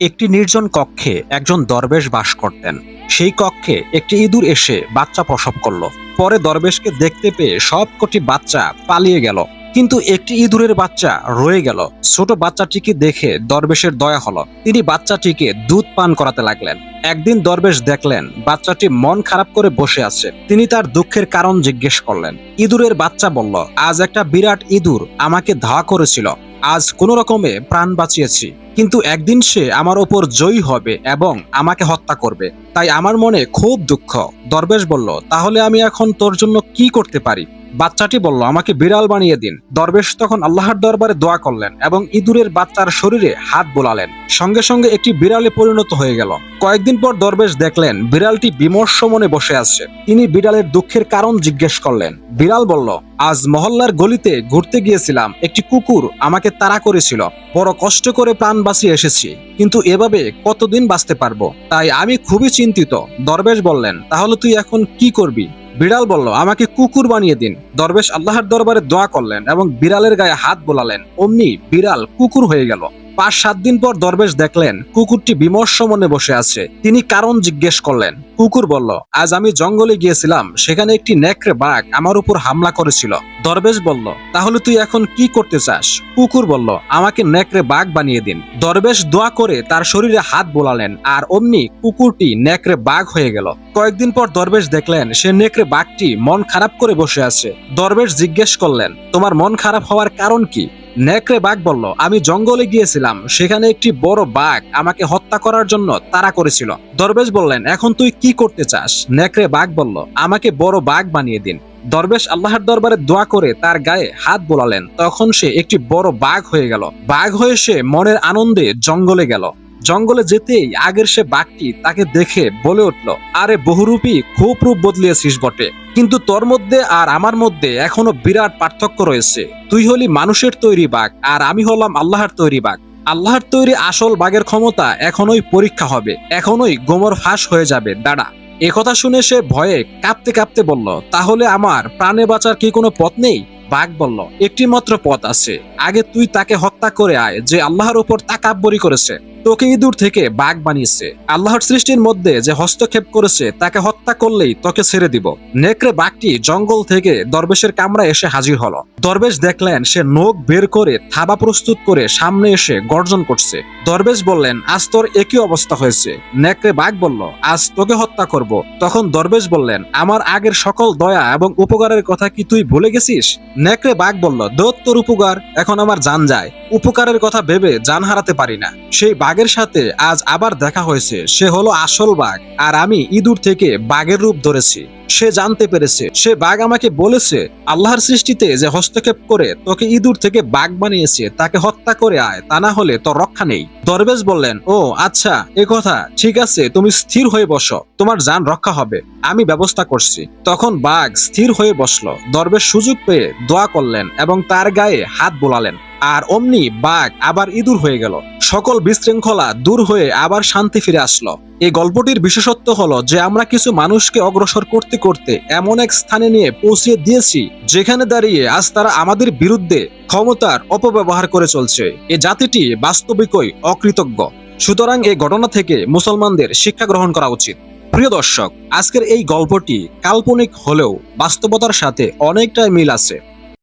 একটি নির্জন কক্ষে একজন দরবেশ বাস করতেন। সেই কক্ষে একটি ইঁদুর এসে বাচ্চা প্রসব করল। পরে দরবেশকে দেখতে পেয়ে সবকটি বাচ্চা পালিয়ে গেল। কিন্তু একটি ইঁদুরের বাচ্চা রয়ে গেল। ছোট বাচ্চাটিকে দেখে দরবেশের দয়া হলো। তিনি বাচ্চাটিকে দুধ পান করাতে লাগলেন। একদিন দরবেশ দেখলেন, বাচ্চাটি মন খারাপ করে বসে আছে। তিনি তার দুঃখের কারণ জিজ্ঞেস করলেন। ইঁদুরের বাচ্চা বলল, আজ একটা বিরাট ইঁদুর আমাকে ধাওয়া করেছিল। আজ কোনো রকমে প্রাণ বাঁচিয়েছি। কিন্তু একদিন সে আমার ওপর জয়ী হবে এবং আমাকে হত্যা করবে। তাই আমার মনে খুব দুঃখ। দরবেশ বলল, তাহলে আমি এখন তোর জন্য কি করতে পারি? বাচ্চাটি বলল, আমাকে বিড়াল বানিয়ে দিন। দরবেশ তখন আল্লাহর দরবারে দোয়া করলেন এবং ইঁদুরের বাচ্চার শরীরে হাত বোলালেন। সঙ্গে সঙ্গে একটি বিড়ালে পরিণত হয়ে গেল। কয়েকদিন পর দরবেশ দেখলেন, বিড়ালটি বিমর্ষ মনে বসে আছে। তিনি বিড়ালের দুঃখের কারণ জিজ্ঞেস করলেন। বিড়াল বলল, আজ মহল্লার গলিতে ঘুরতে গিয়েছিলাম। একটি কুকুর আমাকে তাড়া করেছিল। বড় কষ্ট করে প্রাণ বাঁচিয়ে এসেছি। কিন্তু এভাবে কতদিন বাঁচতে পারব? তাই আমি খুবই চিন্তিত। দরবেশ বললেন, তাহলে তুই এখন কি করবি? বিড়াল বলল, আমাকে কুকুর বানিয়ে দিন। দরবেশ আল্লাহর দরবারে দোয়া করলেন এবং বিড়ালের গায়ে হাত বোলালেন। অমনি বিড়াল কুকুর হয়ে গেল। পাঁচ সাত দিন পর দরবেশ দেখলেন, কুকুরটি বিমর্ষ মনে বসে আছে। তিনি কারণ জিজ্ঞেস করলেন, কুকুর বলল, আজ আমি জঙ্গলে গিয়েছিলাম, সেখানে একটি নেকড়ে বাঘ আমার উপর হামলা করেছিল। দরবেশ বলল, তাহলে তুই এখন কি করতে চাস? কুকুর বলল, আমাকে নেকড়ে বাঘ বানিয়ে দিন। দরবেশ দোয়া করে তার শরীরে হাত বোলালেন, আর অমনি কুকুরটি নেকড়ে বাঘ হয়ে গেল। কয়েকদিন পর দরবেশ দেখলেন, সে নেকড়ে বাঘটি মন খারাপ করে বসে আছে। দরবেশ জিজ্ঞেস করলেন, তোমার মন খারাপ হওয়ার কারণ কি? নেকড়ে বাঘ বলল, আমি জঙ্গলে গিয়েছিলাম, সেখানে একটি বড় বাঘ আমাকে হত্যা করার জন্য তারা করেছিল। দরবেশ বললেন, এখন তুই কি করতে চাস? নেকড়ে বাঘ বলল, আমাকে বড় বাঘ বানিয়ে দিন। দরবেশ আল্লাহর দরবারে দোয়া করে তার গায়ে হাত বোলালেন। তখন সে একটি বড় বাঘ হয়ে গেল। বাঘ হয়ে সে মনের আনন্দে জঙ্গলে গেল। জঙ্গলে যেতেই আগের সে বাঘটি তাকে দেখে বলে উঠল, আরে বহুরূপী, খুব রূপ বদলিয়েছিস বটে। কিন্তু তোর মধ্যে আর আমার মধ্যে এখনও বিরাট পার্থক্য রয়েছে। তুই হলি মানুষের তৈরি বাঘ, আর আমি হলাম আল্লাহর তৈরি বাঘ। আল্লাহর তৈরি আসল বাঘের ক্ষমতা এখনোই পরীক্ষা হবে। এখনোই গোমর ফাঁস হয়ে যাবে, দাঁড়া। একথা শুনে সে ভয়ে কাঁপতে কাঁপতে বলল, তাহলে আমার প্রাণে বাঁচার কি কোনো পথ নেই? বাঘ বলল একটি মাত্র পথ আছে। আগে তুই তাকে হত্যা করে আয়, যে আল্লাহর উপর তাকাব্বরি করেছে। তোকে ইঁদুর থেকে বাঘ বানিয়েছে। আল্লাহর সৃষ্টির মধ্যে যে হস্তক্ষেপ করেছে, তাকে হত্যা করলেই তোকে ছেড়ে দিব। নেকড়ে বাঘটি জঙ্গল থেকে দরবেশের কামরায় এসে হাজির হলো। দরবেশ দেখলেন, সে নখ বের করে থাবা প্রস্তুত করে সামনে এসে গর্জন করছে। দরবেশ বললেন, আজ তোর একই অবস্থা হয়েছে। নেকড়ে বাঘ বলল, আজ তোকে হত্যা করব। তখন দরবেশ বললেন, আমার আগের সকল দয়া এবং উপকারের কথা কি তুই ভুলে গেছিস? নেকড়ে বাঘ বলল দোত তোর উপকার, এখন আমার জান যায়। উপকারের কথা ভেবে জান হারাতে পারি না। সেই বাঘের সাথে আজ আবার দেখা হয়েছে। সে হলো আসল বাঘ, আর আমি ইঁদুর থেকে বাঘের রূপ ধরেছি। সে জানতে পেরেছে। সে বাঘ আমাকে বলেছে, আল্লাহর সৃষ্টিতে যে হস্তক্ষেপ করে তোকে ইঁদুর থেকে বাঘ বানিয়েছে, তাকে হত্যা করে আয়, তা না হলে তোর রক্ষা নেই। দরবেশ বললেন, ও আচ্ছা এ কথা, ঠিক আছে, তুমি স্থির হয়ে বসো, তোমার যান রক্ষা হবে, আমি ব্যবস্থা করছি। তখন বাঘ স্থির হয়ে বসল। দরবেশ সুযোগ পেয়ে দোয়া করলেন এবং তার গায়ে হাত বোলালেন। আর অমনি বাঘ আবার ইঁদুর হয়ে গেল। সকল বিশৃঙ্খলা দূর হয়ে আবার শান্তি ফিরে আসলো। এই গল্পটির বিশেষত্ব হলো যে আমরা কিছু মানুষকে অগ্রসর করতে করতে এমন এক স্থানে নিয়ে পৌঁছে দিয়েছি, যেখানে দাঁড়িয়ে আজ তারা আমাদের বিরুদ্ধে ক্ষমতার অপব্যবহার করে চলছে। এ জাতিটি বাস্তবিকই অকৃতজ্ঞ। সুতরাং এই ঘটনা থেকে মুসলমানদের শিক্ষা গ্রহণ করা উচিত। প্রিয় দর্শক, আজকের এই গল্পটি কাল্পনিক হলেও বাস্তবতার সাথে অনেকটাই মিল আছে।